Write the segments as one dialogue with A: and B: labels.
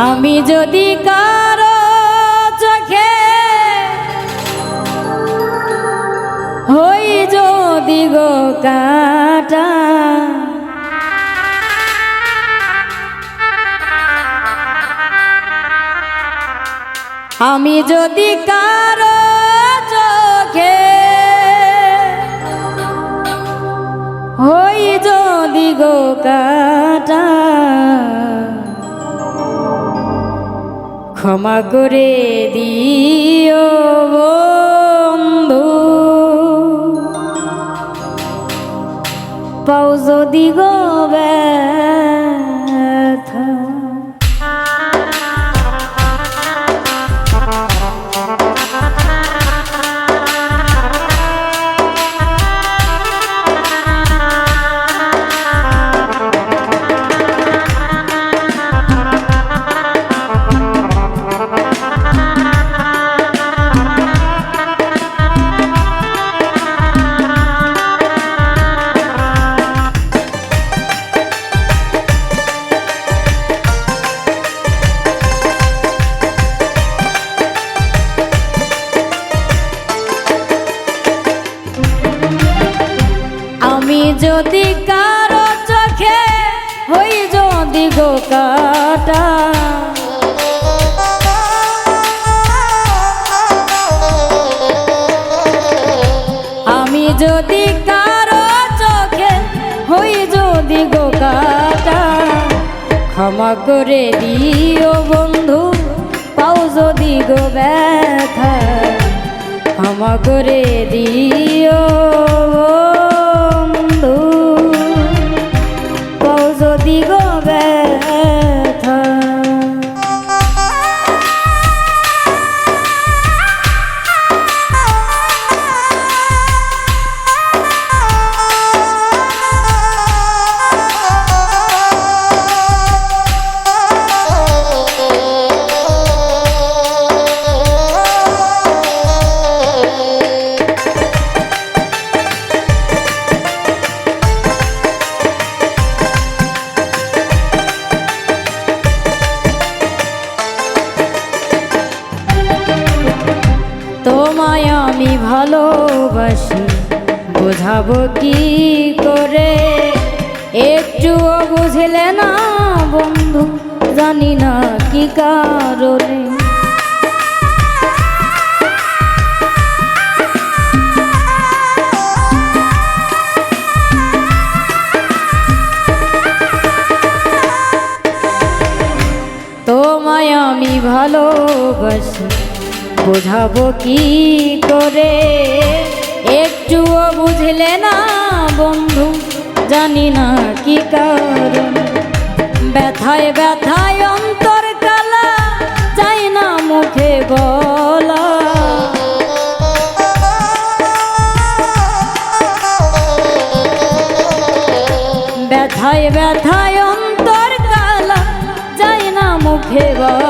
A: আমি যদি কারও চোখে হই যদি গো কাটা, আমি যদি কারও চোখে হই যদি গো কাটা ক্ষমা করে দিও বন্ধু। পাও যদি গো আমি যদি কারও চোখে হই যদি গো কাটা আমি যদি কারও চোখে হই যদি গো কাটা ক্ষমা করে দিও বন্ধু, পাও যদি গো ব্যথা, ক্ষমা করে দিও গো তোমায় আমি ভালোবাসি। বোঝাবো কি করে? একটুও বুঝলে না বন্ধু, জানি না কি কারণে। তোমায় আমি ভালোবাসি। বোঝাবো কি করে? একটুও বুঝলে না বন্ধু, জানি না কি কারণ। ব্যথায় ব্যথায় অন্তর কালা চাই না মুখে বলা। ব্যথায় ব্যথায় অন্তর কালা, যাই না মুখে বলা।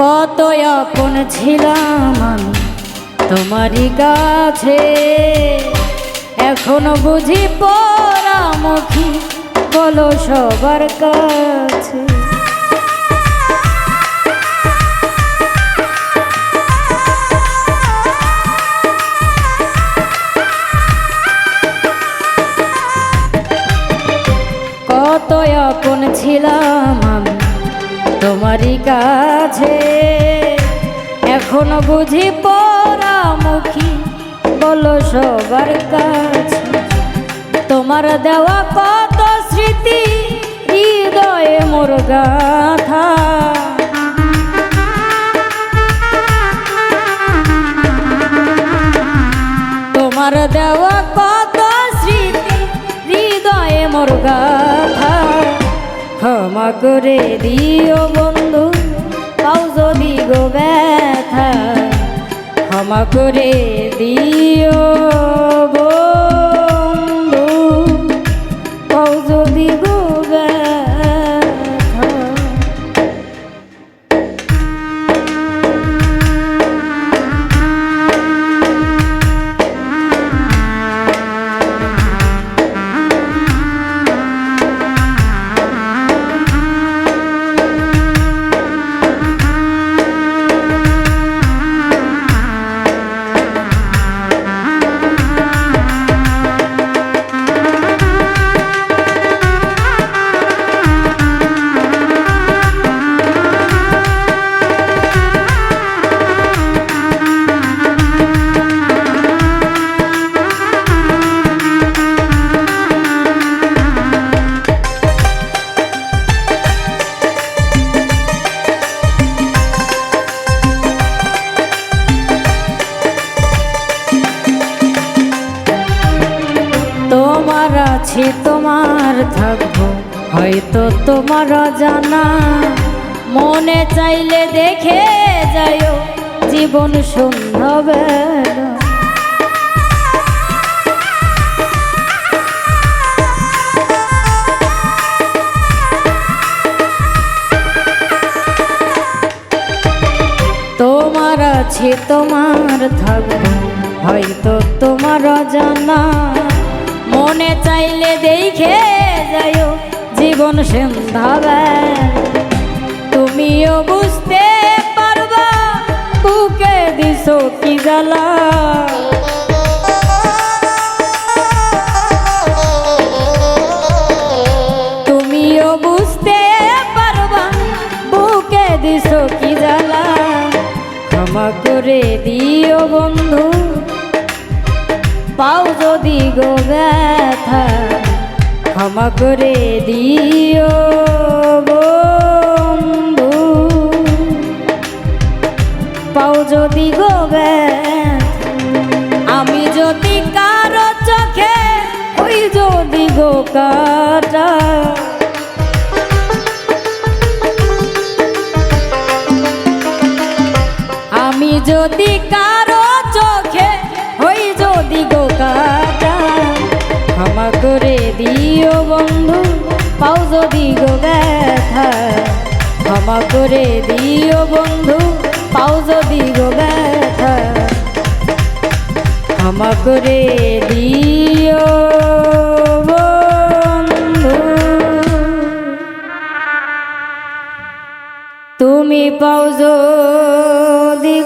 A: কত আপন ছিলাম আমি তোমারই কাছে। এখনও বুঝি পরামুখী বলো সবার কাছে। এখনও বুঝি পরামুখী? বলো সবার কাছে, তোমার দেওয়া কত স্মৃতি? হৃদয়ে মোর গাথা। তোমার দেওয়া কত স্মৃতি? হৃদয়ে মোর গাথা। ক্ষমা করে দিও বন্ধু। ক্ষমা করে দিও। তোমার তোমার থাকব, হয়তো তোমার জানা মনে চাইলে দেখে যাইও, জীবন সন্ধ্যাবেলা তোমার আছে, তোমার থাকব, হয়তো তোমার জানা মনে চাইলে দেখে যাইও, জীবন সন্ধ্যাবে তুমিও বুঝতে পারবা, বুকে দিছো কি জ্বালা। তুমিও বুঝতে কি জ্বালা। ক্ষমা করে দিও বন্ধু। পাও যদি গো ব্যথা, ক্ষমা করে দিও বন্ধু। পাও যদি গো আমি যদি কারও চোখে, ওই যদি গো কাটা। আমি যদি কারও যদি গো ক্ষমা করে দিও বন্ধু, পাও যদি গো ক্ষমা করে দিও বন্ধু। তুমি পাও যদি